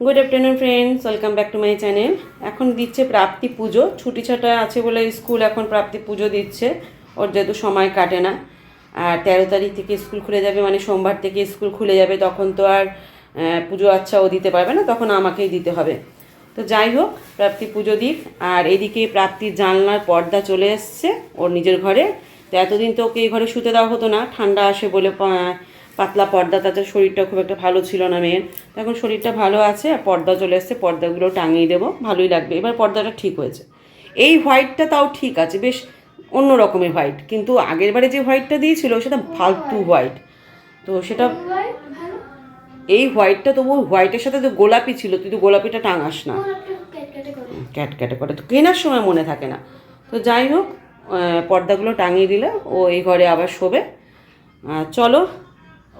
Good afternoon friends welcome back to my channel এখন দিচ্ছে প্রাপ্তি পুজো। ছুটি ছাটা আছে বলে স্কুল এখন প্রাপ্তি পুজো দিচ্ছে। ওর যেহেতু সময় কাটে না। আর তেরো তারিখ থেকে স্কুল খুলে যাবে মানে সোমবার থেকে স্কুল খুলে যাবে, তখন তো আর পুজো আচ্ছা ও দিতে পারবে না, তখন আমাকেই দিতে হবে। তো যাই হোক, প্রাপ্তি পুজো দিক। আর এদিকে প্রাপ্তির জানলার পর্দা চলে এসছে ওর নিজের ঘরে। তো এতদিন তো ওকে এই ঘরে শুতে দেওয়া হতো না। ঠান্ডা আসে বলে পাতলা পর্দা তাতে শরীরটা খুব একটা ভালো ছিল না মেয়ের। এখন শরীরটা ভালো আছে আর পর্দা চলে এসছে পর্দাগুলো টাঙিয়ে দেবো ভালোই লাগবে। এবার পর্দাটা ঠিক হয়েছে। এই হোয়াইটটা তাও ঠিক আছে বেশ অন্য রকমের হোয়াইট কিন্তু আগের বারে যে হোয়াইটটা দিয়েছিল সেটা ফালতু হোয়াইট তো সেটা এই হোয়াইটটা তবু হোয়াইটের সাথে তো গোলাপি ছিল তুই তো গোলাপিটা টাঙাস না। ক্যাট ক্যাটে করে। তো কেনার সময় মনে থাকে না। তো যাই হোক পর্দাগুলো টাঙিয়ে দিলে ও এই ঘরে আবার শোবে। চলো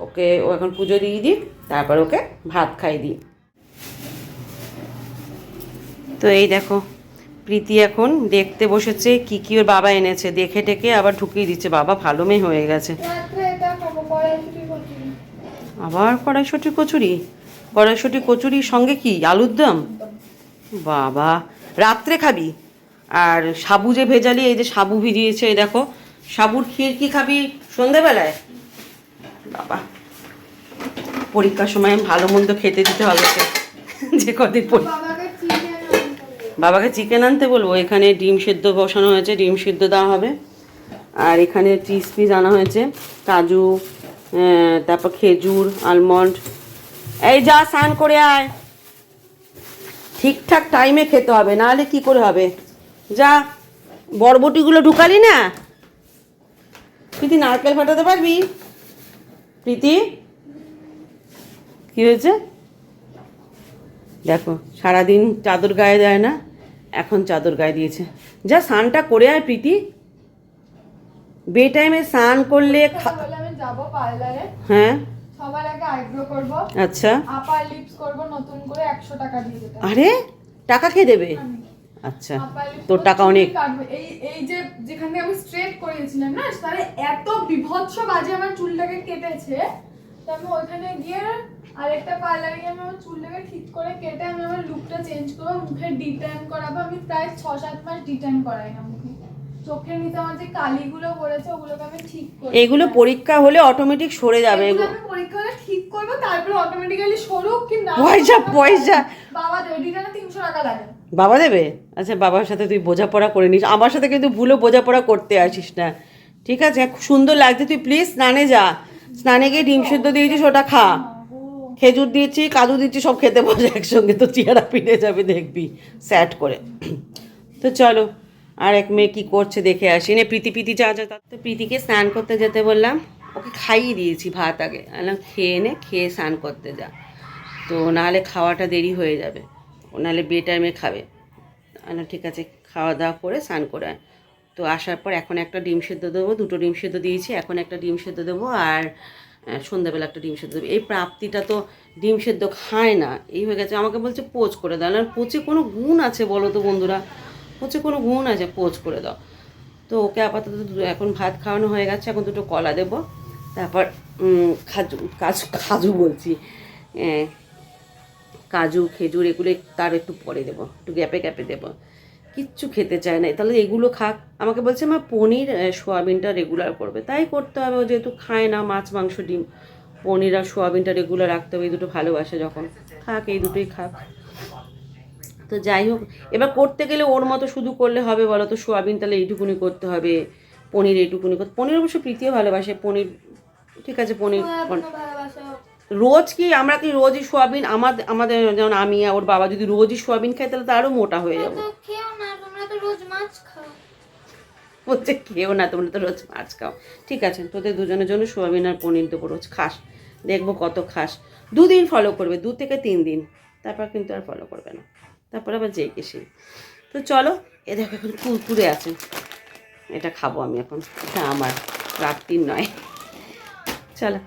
ওকে, ও এখন পুজো দিয়ে দিই তারপর ওকে ভাত খাই দিই। তো এই দেখো, প্রীতি এখন দেখতে বসেছে কি কি ওর বাবা এনেছে। দেখে টেকে আবার ঢুকিয়ে দিচ্ছে। বাবা ভালো মেয়ে হয়ে গেছে। আবার কড়াইশুটি কচুরি? কড়াইশুটি কচুরির সঙ্গে কি? আলুর দম? বাবা, রাত্রে খাবি? আর সাবু যে ভেজালি, এই যে সাবু ভিজিয়েছে, এই দেখো, সাবুর ক্ষীর কি খাবি সন্ধেবেলায়? পরীক্ষার সময় ভালো মন্দ খেতে দিতে হবে যে কদিন পরী- বাবাকে চিকেন আনতে বাবাকে চিকেন আনতে বলব। এখানে ডিম সেদ্ধ বসানো হয়েছে ডিম সিদ্ধ দেওয়া হবে। আর এখানে চিজ পিস আনা হয়েছে কাজু তারপর খেজুর আলমন্ড এই যা স্নান করে আয়। ঠিকঠাক টাইমে খেতে হবে নাহলে কি করে হবে? যা বরবটিগুলো ঢুকালি না? তুই নারকেল ফাটাতে পারবি? প্রীতি? কি হয়েছে? দেখো সারাদিন চাদর গায়ে দেয় না এখন চাদর গায়ে দিয়েছে। যা স্নানটা করে আয় প্রীতি। বে টাইমে স্নান করলে হ্যাঁ? সবার আগে আইব্রো করব। আচ্ছা। আপার লিপস করব নতুন করে একশো টাকা দিয়ে যেতে আরে টাকা কে দেবে? আচ্ছা তোর টাকা অনেক। এই এই যে যেখান থেকে আমি স্ট্রেট করিয়েছিলাম না তাহলে এত বিভৎস বাজে আমার চুলটাকে কেটেছে তো আমি ওইখানে গিয়ে আরেকটা পার্লারে গিয়ে আমি আমার চুলটাকে ঠিক করে কেটে আমি আমার লুকটা চেঞ্জ করব মুখে ডিটেন করাবো। আমি প্রায় ছ সাত মাস ডিটেন করাই না মুখে। চোখের নিচে আমার যে কালিগুলো পড়েছে ওগুলোকে আমি ঠিক করি এগুলো পরীক্ষা হলে অটোমেটিক সরে যাবে এগুলো আমি পরীক্ষা হলে ঠিক করব তারপরে অটোমেটিক্যালি সরুক কি না পয়সা, পয়সা। বাবা ডিটেনে তিনশো টাকা লাগে। বাবা দেবে? আচ্ছা বাবার সাথে তুই বোঝাপড়া করে নিস। আমার সাথে কিন্তু ভুলও বোঝাপড়া করতে আসিস না। ঠিক আছে? সুন্দর লাগছে। তুই প্লিজ স্নানে যা। স্নানে গিয়ে ডিম সেদ্ধ দিয়েছিস, ওটা খা। খেজুর দিয়েছি, কাজু দিচ্ছি সব খেতে বসে একসঙ্গে। তো চেহারা পিনে যাবে, দেখবি। স্যাট করে। তো চলো, আর এক মেয়ে কী করছে দেখে আসি। নে, প্রীতি প্রীতি, যা যা। তার তো প্রীতিকে স্নান করতে যেতে বললাম। ওকে খাইয়ে দিয়েছি ভাত আগে। বললাম, খেয়ে নে, খেয়ে স্নান করতে যা। তো নাহলে খাওয়াটা দেরি হয়ে যাবে। নাহলে বে টাইমে খাবে। ঠিক আছে খাওয়া দাওয়া করে স্নান করে তো আসার পর এখন একটা ডিম সেদ্ধ দেবো, দুটো ডিম সেদ্ধ দিয়েছি, এখন একটা ডিম সেদ্ধ দেবো আর সন্ধ্যাবেলা একটা ডিম সেদ্ধ দেবো। এই প্রাপ্তিটা তো ডিম সেদ্ধ খায় না, এই হয়ে গেছে। আমাকে বলছে, পোচ করে দাও। না পোচে কোনো গুণ আছে বলো তো বন্ধুরা? পোচে কোনো গুণ আছে? পোচ করে দাও। তো ওকে আপাতত এখন ভাত খাওয়ানো হয়ে গেছে, এখন দুটো কলা দেবো। তারপর খাজু, কাজু খাজু বলছি। কাজু খেজুর এগুলো তার একটু পরে দেবো একটু গ্যাপে গ্যাপে দেবো। কিচ্ছু খেতে চায় না। তাহলে এগুলো খাক। আমাকে বলছে মা পনির সোয়াবিনটা রেগুলার করবে। তাই করতে হবে। ও যেহেতু খায় না মাছ মাংস ডিম পনির আর সোয়াবিনটা রেগুলার রাখতে হবে। এই দুটো ভালোবাসে যখন। খাক এই দুটোই খাক। তো যাই হোক এবার করতে গেলে ওর মতো শুধু করলে হবে বলো তো সোয়াবিন তাহলে এইটুকুনি করতে হবে পনির এইটুকুনি করতে পনির অবশ্য প্রীতিও ভালোবাসে। পনির ঠিক আছে পনির রোজ কি আমরা কি রোজই সোয়াবিন? আমাদের আমাদের যেমন আমি আর ওর বাবা যদি রোজই সোয়াবিন খাই তাহলে তো আরও মোটা হয়ে যাব। তো খেও না তোমরা তো রোজ মাছ খাও। বলছে খেও না তোমরা তো রোজ মাছ খাও। ঠিক আছে তোদের দুজনের জন্য সোয়াবিন আর পনির দেবো রোজ খাস। দেখব কত খাস। দুদিন ফলো করবে দু থেকে তিন দিন। তারপর কিন্তু আর ফলো করবে না। তারপর আবার যেই কে সেই। তো চলো এ দেখো এখন কুরকুরে আছে। এটা খাব আমি এখন। এটা আমার রাত্রির নয়। চলো।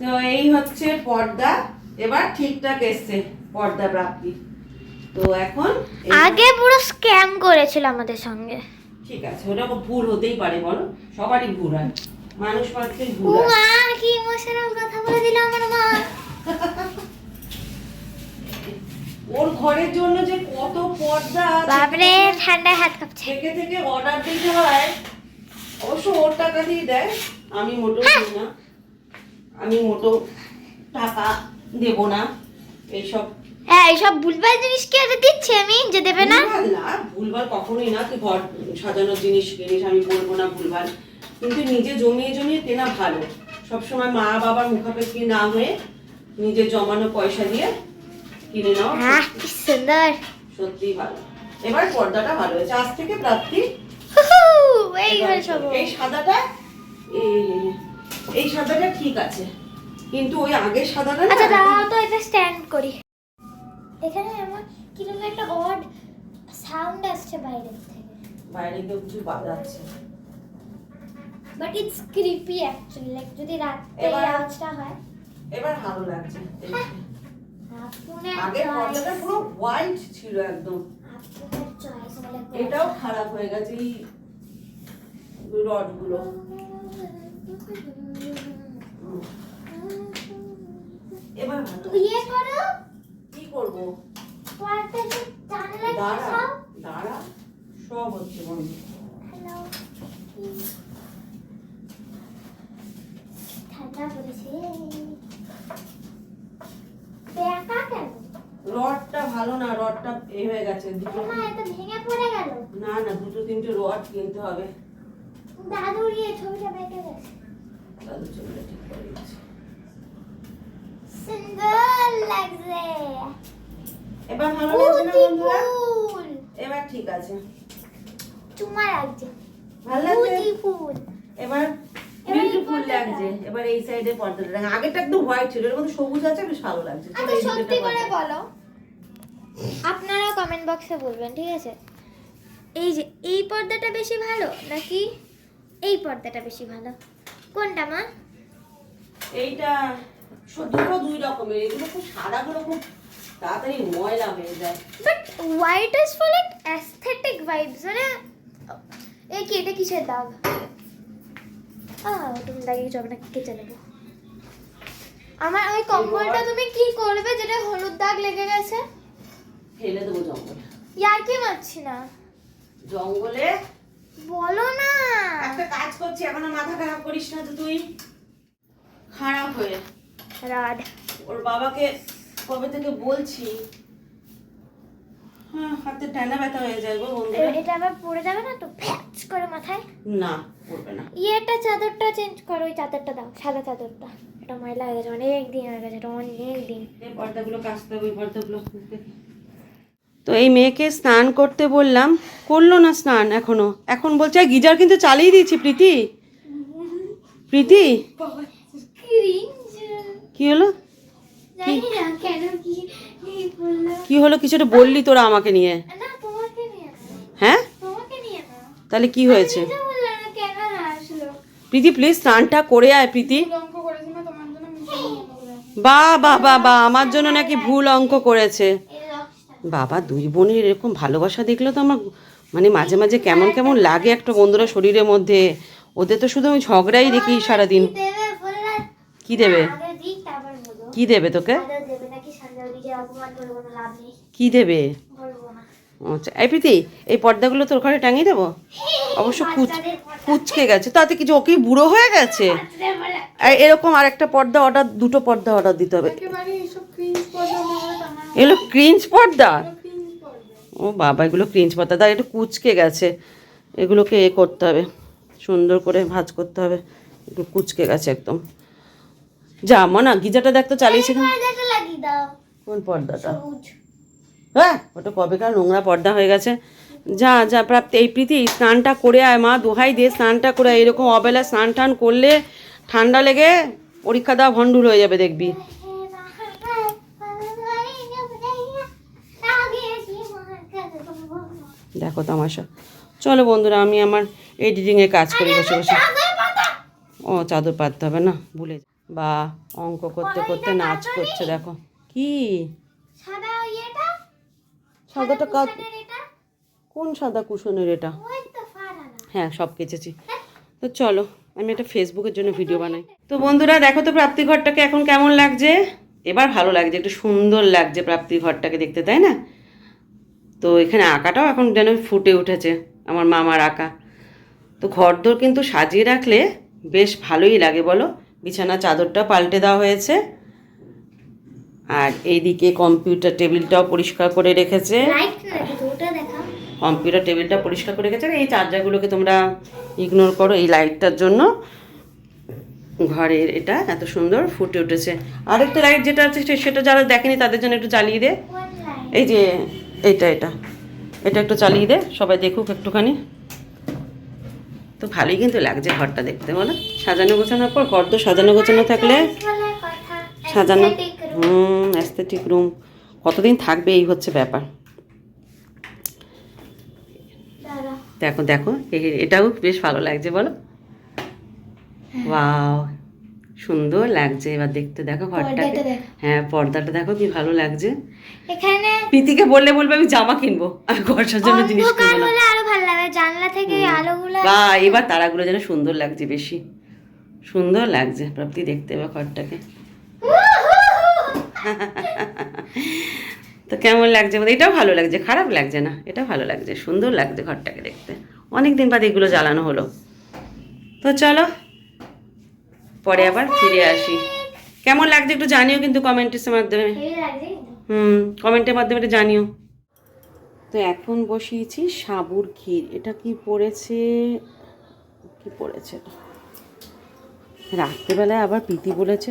তো এই হচ্ছে পর্দা। এবার ঠিকঠাক এসছে পর্দা প্রাপ্তি। তো এখন আগে পুরো স্ক্যাম করেছিল আমাদের সঙ্গে। ঠিক আছে ওটা ভুল হতেই পারে বলো। সবারই ভুল হয়। মানুষ মাত্রই ভুল হয়। মা কি ইমোশনাল কথা বলে দিল আমার মা। ওর ঘরের জন্য যে কত পর্দা বাপরে ঠান্ডায় হাত কাঁপছে। থেকে থেকে অর্ডার দিতে হয়। অবশ্য ওর টাকা দিয়ে দেয় আমি মোটো দিই না। আমি মোটো টাকা দেব না। এইসব হ্যাঁ এইসব ভুলভাল জিনিস কি আর দিচ্ছি? আমি যে দেবে না? ভুলভাল কখনোই না। তুই ঘর সাজানোর জিনিস কিনিস আমি বলব না ভুলভাল। কিন্তু নিজে জমিয়ে জমিয়ে কেনা ভালো। সবসময় মা বাবার মুখাপেক্ষি না হয়ে নিজে জমানো পয়সা দিয়ে কিনে কি সুন্দর। সত্যি ভালো। এবার পর্দাটা ভালো হয়েছে। আজ থেকে প্রাপ্তি এই সাদাটা এই- এই সাদাটা ঠিক আছে। কিন্তু ওই আগের সাদাটা আচ্ছা দাঁড়াও তো এটা স্ট্যান্ড করি। এখানে আমার কীরকম একটা অড সাউন্ড আসছে বাইরের থেকে। বাইরে কেউ কিছু বাজাচ্ছে। But it's creepy actually like যদি রাতে এই আওয়াজটা হয়। এবার ভালো লাগছে। আপনার আগের পর্দাটা পুরো হোয়াইট ছিল একদম। বলে এটাও খারাপ হয়ে গেছে এই রডগুলো। এবার ইয়ে করো। কি করব? পর্দা যে জানলা দাঁড়া দাঁড়া সব হচ্ছে বন্ধু ঠান্ডা পড়েছে। রডটা ভালো না রডটা এ হয়ে গেছে দুটো ভেঙে পড়ে গেল। না না দুটো তিনটে রড কিনতে হবে। ইয়ে ছবিটা বেঁকে গেছে। দাদু চলে ঠিক করে সুন্দর লাগছে এবার ভালো লাগছে না বন্ধুরা? এবার ঠিক আছে। চুমা লাগছে। ভালো লাগছে? বিউটিফুল এবার বিউটিফুল লাগছে। এবার এই সাইডে পর্দাটা আগেরটা হোয়াইট ছিল এর মধ্যে সবুজ আছে বেশ ভালো লাগছে। আচ্ছা এই সত্যি করে বলো। আপনারা কমেন্ট বক্সে বলবেন ঠিক আছে? এই যে এই পর্দাটা বেশি ভালো নাকি এই পর্দাটা বেশি ভালো? কোনটা মা? এইটা দুটো দুই রকমের এগুলো খুব সাদাগুলো খুব তাড়াতাড়ি ময়লা হয়ে যায়। But white is for like aesthetic vibes মানে এই কি এটা কিসের দাগ? আহ তুমি দাগিয়ে যাবে না কেচে নেব। আমার ওই কম্বলটা তুমি কি করবে যেটা হলুদ দাগ লেগে গেছে? ফেলে দেবো জঙ্গলে। ইয়ার কি মারছি না। জঙ্গলে বলো না। একটা কাজ করছি এখনও মাথা খারাপ করিস না তো তুই। খারাপ হয়ে। রাড ওর বাবাকে কবে থেকে বলছি? হ্যাঁ হাতে টানা ব্যথা হয়ে যায় গো বন্ধুরা। এটা আবার পড়ে যাবে না তো? ফ্যাচ করে মাথায়? না পড়বে না। ইয়েটা চাদরটা চেঞ্জ করো ওই চাদরটা দাও সাদা চাদরটা। এটা ময়লা হয়ে গেছে অনেক দিন হয়ে গেছে এটা অনেক দিন এই পর্দাগুলো কাচতে হবে এই পর্দাগুলো তো এই মেয়েকে স্নান করতে বললাম করল না স্নান এখনও। এখন বলছে গিজার কিন্তু চালিয়ে দিয়েছি প্রীতি। প্রীতি? কি হলো? কি? কি বলল। কি হলো? কিছুটা বললি তোরা আমাকে নিয়ে। হ্যাঁ? তাহলে কি হয়েছে? প্রীতি প্লিজ স্নানটা করে আয় প্রীতি। ভুল অঙ্ক করেছি না? তোমার জন্য মিশে নিয়ে নেব। বা বা বা বা আমার জন্য নাকি ভুল অঙ্ক করেছে। বাবা দুই বোনের এরকম ভালোবাসা দেখলে তো আমার মানে মাঝে মাঝে কেমন কেমন লাগে একটা বন্ধুরা শরীরের মধ্যে। ওদের তো শুধু আমি ঝগড়াই দেখি সারাদিন। কি দেবে কি দেবে? তোকে? কি দেবে? আচ্ছা এই প্রীতি এই পর্দাগুলো তোর ঘরে টাঙিয়ে দেবো? অবশ্য কুচ কুচকে গেছে। তাতে কিছু ওকেই বুড়ো হয়ে গেছে? এরকম আর একটা পর্দা অর্ডার দুটো পর্দা অর্ডার দিতে হবে একেবারে এইসব ক্রিঞ্জ পর্দা আমার আমার এগুলো ক্রিঞ্চ পর্দা? ক্রিঞ্জ পর্দা। ও বাবা এগুলো ক্রিঞ্চ পর্দা। তার একটু কুচকে গেছে। এগুলোকে এ করতে হবে। সুন্দর করে ভাজ করতে হবে। একটু কুচকে গেছে একদম। যা মনা গিজারটা দেখ তো চালিয়েছে কিনা। পর্দাটা? হ্যাঁ ওটা কবেকার নোংরা পর্দা হয়ে গেছে। যা যা প্রাপ্তি। এই প্রীতি স্নানটা করে আয় মা দোহাই দিয়ে স্নানটা করে আয়। এরকম অবেলা স্নান টান করলে ঠান্ডা লেগে পরীক্ষা দেওয়া ভণ্ডুল হয়ে যাবে দেখবি। দেখো তামাশা। চলো বন্ধুরা আমি আমার এডিটিংয়ে কাজ করি বসে বসে। ও চাদর পাততে হবে না ভুলে বা অঙ্ক করতে করতে নাচ করছে দেখো। কি? সাদাটা কাজ কোন সাদা কুশনের এটা? হ্যাঁ সব কেচেছি। তো চলো আমি একটা ফেসবুকের জন্য ভিডিও বানাই। তো বন্ধুরা দেখো তো প্রাপ্তি ঘরটাকে এখন কেমন লাগছে? এবার ভালো লাগছে একটু সুন্দর লাগছে প্রাপ্তির ঘরটাকে দেখতে তাই না? তো এখানে আঁকাটাও এখন যেন ফুটে উঠেছে আমার মামার আঁকা। তো ঘরদোর কিন্তু সাজিয়ে রাখলে বেশ ভালোই লাগে বলো। বিছানা চাদরটা পাল্টে দেওয়া হয়েছে। আর এইদিকে কম্পিউটার টেবিলটাও পরিষ্কার করে রেখেছে। কম্পিউটার টেবিলটা পরিষ্কার করে রেখেছে। এই চার্জারগুলোকে তোমরা ইগনোর করো এই লাইটটার জন্য। ঘরের এটা এত সুন্দর ফুটে উঠেছে। আরেকটা লাইট যেটা আছে সেটা যারা দেখেনি তাদের জন্য একটু জ্বালিয়ে দে। এই যে এইটা এটা। এটা একটু চালিয়ে দে সবাই দেখুক একটুখানি। তো ভালোই কিন্তু লাগছে ঘরটা দেখতে বলো। সাজানো গোছানোর পর ঘর তো সাজানো গোছানো থাকলে সাজানো। হুম অ্যাস্থেটিক রুম কতদিন থাকবে এই হচ্ছে ব্যাপার। দেখো দেখো এটাও বেশ ভালো লাগছে বলো। ওয়াও সুন্দর লাগছে। এবার দেখতে দেখো ঘরটাকে। দেখো। হ্যাঁ পর্দাটা দেখো কি ভালো লাগছে। এখানে প্রীতিকে বললে বলবে আমি জামা কিনবো আমি ঘর সাজানোর জিনিস কিনবো না। আরও ভালো লাগে। জানলা থেকে আলোগুলো বা এবার তারাগুলো যেন সুন্দর লাগছে বেশি। সুন্দর লাগছে। প্রাপ্তি দেখতে এবার ঘরটাকে। তো কেমন লাগছে? বলতে এটাও ভালো লাগছে। খারাপ লাগছে না এটা ভালো লাগছে। সুন্দর লাগছে ঘরটাকে দেখতে। অনেক দিন বাদ এগুলো জ্বালানো হলো। তো চলো পরে আবার ফিরে আসি। কেমন লাগছে একটু জানিও কিন্তু কমেন্টের মাধ্যমে। হুম কমেন্টের মাধ্যমে এটা জানিও। তো এখন বসিয়েছি সাবুর ক্ষীর। এটা কি পড়েছে? কি পড়েছে? রাত্রেবেলায় আবার প্রীতি বলেছে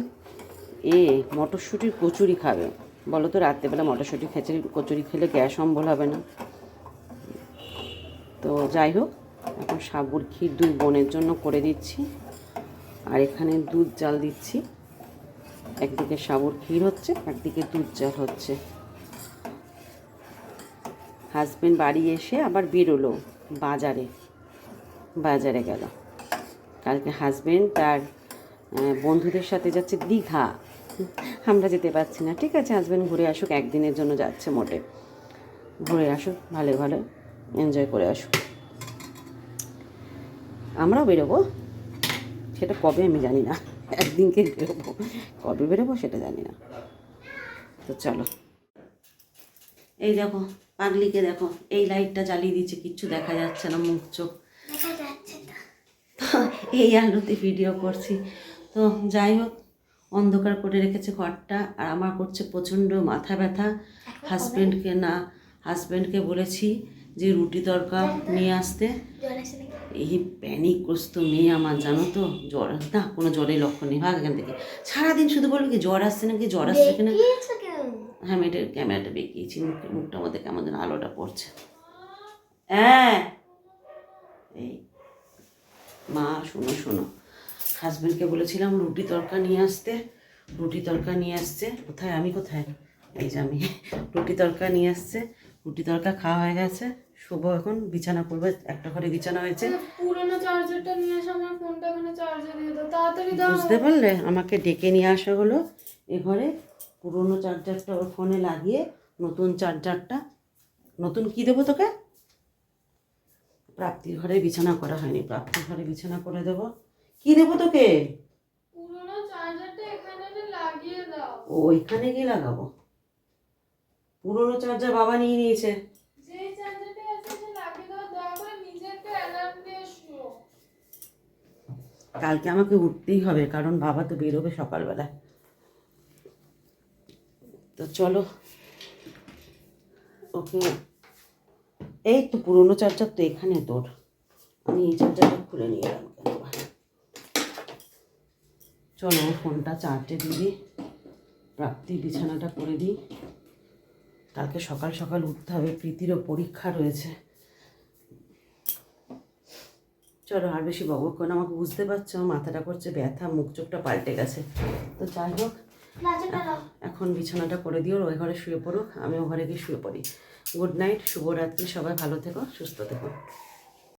এ মটরশুঁটির কচুরি খাবে। বলো তো রাত্রেবেলা মটরশুঁটি খেচুরি কচুরি খেলে গ্যাস অম্বল হবে না। তো যাই হোক এখন সাবুর ক্ষীর দুই বোনের জন্য করে দিচ্ছি। আর এখানে দুধ জাল দিচ্ছি। একদিকে সাবুর ক্ষীর হচ্ছে, একদিকে দুধ জাল হচ্ছে। হাজবেন্ড বাড়ি এসে আবার বেরোলো বাজারে। বাজারে গেল। কালকে হাজবেন্ড তার বন্ধুদের সাথে যাচ্ছে দীঘা। আমরা যেতে পারছি না। ঠিক আছে হাজবেন্ড ঘুরে আসুক, একদিনের জন্য যাচ্ছে মোটে। ঘুরে আসুক ভালো ভালো। এনজয় করে আসুক। আমরাও বেরোবো। সেটা কবে আমি জানি না। একদিনকে বেরোবো। কবে বেরোবো সেটা জানি না। তো চলো। এই দেখো পাগলিকে দেখো এই লাইটটা জ্বালিয়ে দিচ্ছে কিচ্ছু দেখা যাচ্ছে না মুখ চোখ। এই আলোতে ভিডিও করছি। তো যাই হোক অন্ধকার করে রেখেছে ঘরটা আর আমার করছে প্রচণ্ড মাথা ব্যথা। হাজব্যান্ডকে না হাজব্যান্ডকে বলেছি যে রুটি দরকার নিয়ে আসতে। এই প্যানিকগ্রস্ত মেয়ে আমার জানো তো? জ্বর না কোনো জ্বরের লক্ষণ নেই ভাগ এখান থেকে। সারাদিন শুধু বলবে কি জ্বর আসছে নাকি জ্বর আসছে কিনা? হ্যাঁ এটা ক্যামেরাটা বেঁকিয়েছি মুখে মুখটার মধ্যে কেমন যেন আলোটা পড়ছে। হ্যাঁ। এই মা শোনো শোনো। হাজবেন্ডকে বলেছিলাম রুটি তরকা নিয়ে আসতে রুটি তরকা নিয়ে আসছে। কোথায়? আমি কোথায়? এই যে আমি রুটি তরকা নিয়ে আসছে রুটি তরকা খাওয়া হয়ে গেছে। শুভ এখন বিছানা করবে একটা ঘরে বিছানা হয়েছে। পুরোনো চার্জারটা নিয়ে এসে আমার ফোনটা এখানে চার্জে দিয়ে দাও তাড়াতাড়ি দাও। বুঝতে পারলে? আমাকে ডেকে নিয়ে আসা হলো এ ঘরে পুরোনো চার্জারটা ওর ফোনে লাগিয়ে নতুন চার্জারটা নতুন কি দেবো তোকে? প্রাপ্তির ঘরে বিছানা করা হয়নি। প্রাপ্তির ঘরে বিছানা করে দেবো। কি দেবো তোকে? পুরোনো চার্জারটা এখানে লাগিয়ে দাও। ও ওইখানে গিয়ে লাগাবো। পুরোনো চার্জার বাবা নিয়ে নিয়েছে যে চার্জারটা আছে সে লাগিয়ে দাও দয়া করে নিজে একটা অ্যালার্ম দিয়ে শুও কালকে আমাকে উঠতেই হবে, কারণ বাবা তো বেরোবে সকালবেলা তো চলো, ওকে, এই তো পুরোনো চার্জার তো এখানে তোর। আমি এই চার্জারটা খুলে নিয়ে এলাম? চলো ফোনটা চার্জে দিবি প্রাপ্তি বিছানাটা করে দিই। কালকে সকাল সকাল উঠতে হবে, প্রীতিরও পরীক্ষা রয়েছে। চলো আর বেশি বকবক করে আমাকে বুঝতে পারছ আমার মাথাটা করছে ব্যথা মুখ চোখটা পাল্টে গেছে। তো যাই হোক এখন বিছানাটা করে দিও ওই ঘরে শুয়ে পড়ুক আমি ও ঘরে গিয়ে শুয়ে পড়ি। গুড নাইট শুভরাত্রি সবাই ভালো থেকো সুস্থ থেকো।